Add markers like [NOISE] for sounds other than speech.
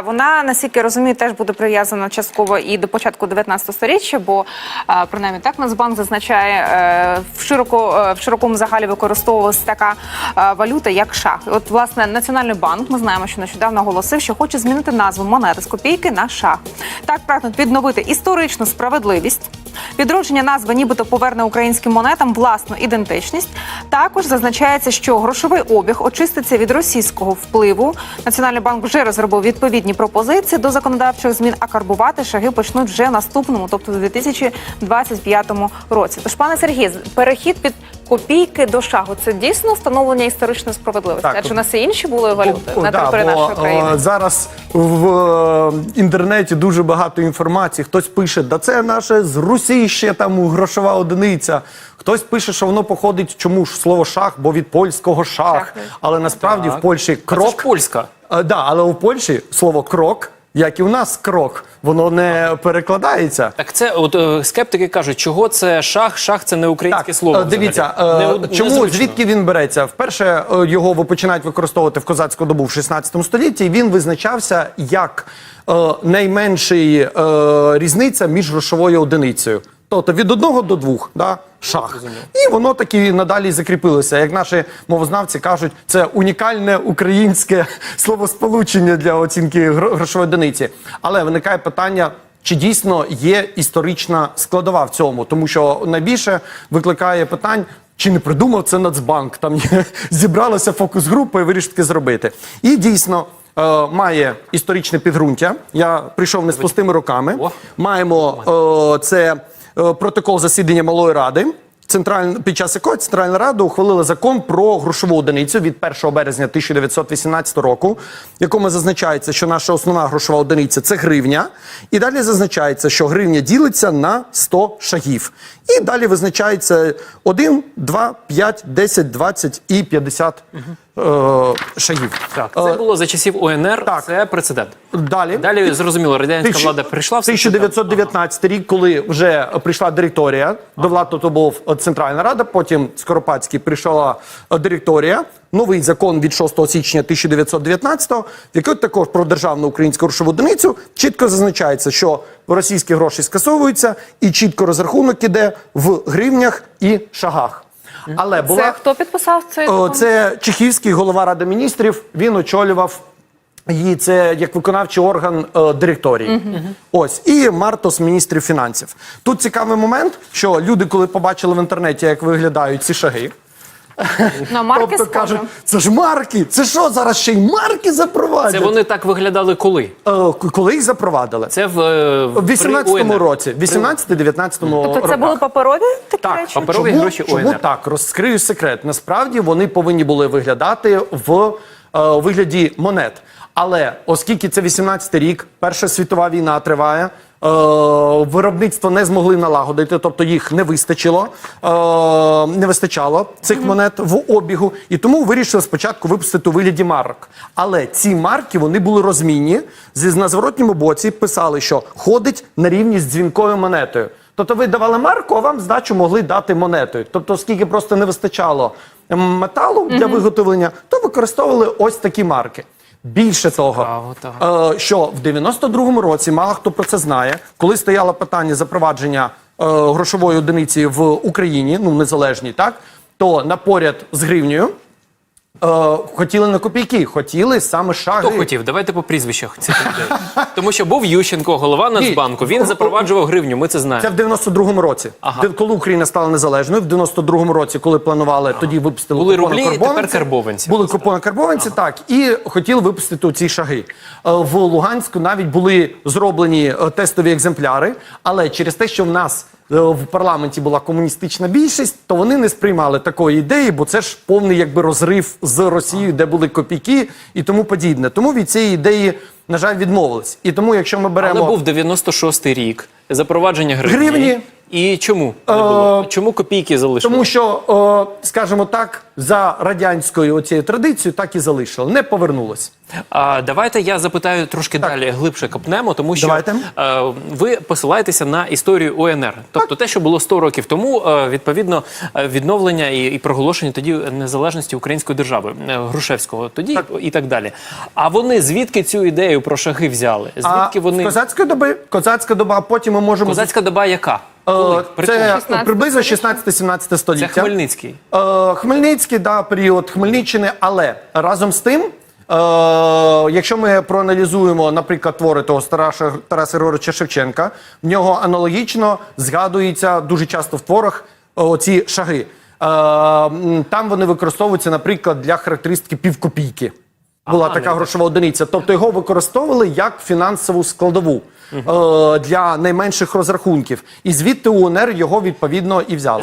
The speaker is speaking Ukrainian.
Вона, наскільки розумію, теж буде прив'язана частково і до початку 19 століття, бо принаймні так Нацбанк зазначає е, в широко е, в широкому загалі використовувалася така е, валюта, як шах. От власне Національний банк, ми знаємо, що нещодавно оголосив, що хоче змінити назву монети з копійки на шах. Так прагнуть відновити історичну справедливість. Відродження назви нібито поверне українським монетам власну ідентичність. Також зазначається, що грошовий обіг очиститься від російського впливу. Національний банк вже розробив відповідні пропозиції до законодавчих змін, а карбувати шаги почнуть вже наступному, тобто у 2025 році. Тож, пане Сергій, перехід від копійки до шагу це дійсно встановлення історичної справедливості. Так. Адже у нас і інші були валюти О, на да, території бо, нашої країни. Зараз в е, інтернеті дуже багато інформації. Хтось пише, да це наше з Русі ще там грошова одиниця. Хтось пише, що воно походить чому ж слово шах, бо від польського шах. Шах. Але насправді Так. в Польщі А Це ж крок. польська. Е, да, але у Польщі слово крок, як і в нас крок, воно не перекладається. Так це от е, скептики кажуть, чого це шах? Шах це не українське слово. е, дивіться, е, Не- чому незвично. звідки він береться? Вперше е, його ви починають використовувати в козацьку добу в 16 столітті. і Він визначався як е, найменший е, різниця між грошовою одиницею. Тобто від одного до двох, да, шах. І воно таки надалі закріпилося. Як наші мовознавці кажуть, це унікальне українське [LAUGHS] словосполучення для оцінки грошової одиниці. Але виникає питання. Чи дійсно є історична складова в цьому? Тому що найбільше викликає питань, чи не придумав це Нацбанк? Там є, [LAUGHS] зібралася фокус-група і вирішить таки зробити. І дійсно е, має історичне підґрунтя. Я прийшов не з пустими руками. Маємо е, це протокол засідання малої ради. Централь... Під час якого Центральна Рада ухвалила закон про грошову одиницю від 1 березня 1918 року, в якому зазначається, що наша основна грошова одиниця це гривня. І далі зазначається, що гривня ділиться на 100 шагів. І далі визначається 1, 2, 5, 10, 20 і 50 е, шагів. Так, це Е, було за часів УНР. так. Це прецедент. Далі. Далі зрозуміло, радянська Тисячу- влада прийшла все 1919 рік, коли вже прийшла директорія, до влади то був е, Центральна Рада, потім Скоропадський прийшла е, директорія. Новий закон від 6 січня 1919-го, в який також про державну українську грошову одиницю чітко зазначається, що російські гроші скасовуються, і чітко розрахунок іде в гривнях і шагах. Але була Це хто підписав цей О. Це чехівський голова ради міністрів. Він очолював її це як виконавчий орган е, директорії. Ось і Мартос, міністрів фінансів. Тут цікавий момент, що люди, коли побачили в інтернеті, як виглядають ці шаги. На марки тобто схоже. кажуть, це ж марки. Це що зараз ще й марки запровадять? Це вони так виглядали коли? Е, коли їх запровадили? Це в, е, В 18-му році, в 18-19 Тобто це роках. були паперові такі Так, речі? паперові чому, гроші чому так? Розкрию секрет. Насправді вони повинні були виглядати в е, вигляді монет. Але оскільки це 18 рік, Перша світова війна триває. Е, Виробництво не змогли налагодити, тобто їх не вистачило, е, не вистачало цих монет в обігу, і тому вирішили спочатку випустити у вигляді марок. Але ці марки вони були розмінні. На зворотньому боці писали, що ходить на рівні з дзвінкою монетою. Тобто ви давали марку, а вам здачу могли дати монетою. Тобто, оскільки просто не вистачало металу для виготовлення, то використовували ось такі марки. Більше того, е, що в 92-му році, мало хто про це знає, коли стояло питання запровадження е, грошової одиниці в Україні, ну незалежній, так то на поряд з гривнею е, хотіли на копійки, хотіли саме шаги. Хто хотів? Давайте по прізвищах цих людей. Тому що був Ющенко, голова Нацбанку. Він запроваджував гривню. Ми це Це знаємо. в 92-му році. Ага. Де- Коли Україна стала незалежною, в 92-му році, коли планували, тоді випустили Були купони рублі, тепер карбованці. Були купони карбованці, так. І хотіли випустити ці шаги. Е, В Луганську навіть були зроблені е, тестові екземпляри, але через те, що в нас в парламенті була комуністична більшість, то вони не сприймали такої ідеї, бо це ж повний якби розрив з Росією, де були копійки і тому подібне. Тому від цієї ідеї, на жаль, відмовились. І тому, якщо ми беремо Але був 96-й рік. Запровадження гривні. гривні, І чому не було? Чому копійки залишили? Тому що, о, скажімо так, за радянською оцією традицією так і залишили, не повернулось. А, давайте я запитаю трошки далі глибше копнемо, тому що Давайте. е, ви посилаєтеся на історію УНР. Тобто те, що було 100 років тому, е, відповідно, е, відновлення і, і проголошення тоді незалежності української держави е, Грушевського, тоді і так далі. А вони звідки цю ідею про шахи взяли? Звідки а вони з козацької доби, козацька доба, а потім ми можемо козацька доба яка? Е, Коли? Це 16 приблизно століття. 16-17 століття. Це Хмельницький. Е, Хмельницький, да, період Хмельниччини, але разом з тим, е, якщо ми проаналізуємо, наприклад, твори того Тараса, Тараса Григоровича Шевченка, в нього аналогічно згадується дуже часто в творах е, оці шаги. Е, там вони використовуються, наприклад, для характеристики півкопійки. Була Ага, така не грошова одиниця. Тобто його використовували як фінансову складову е, для найменших розрахунків. І звідти УНР його відповідно і взяла.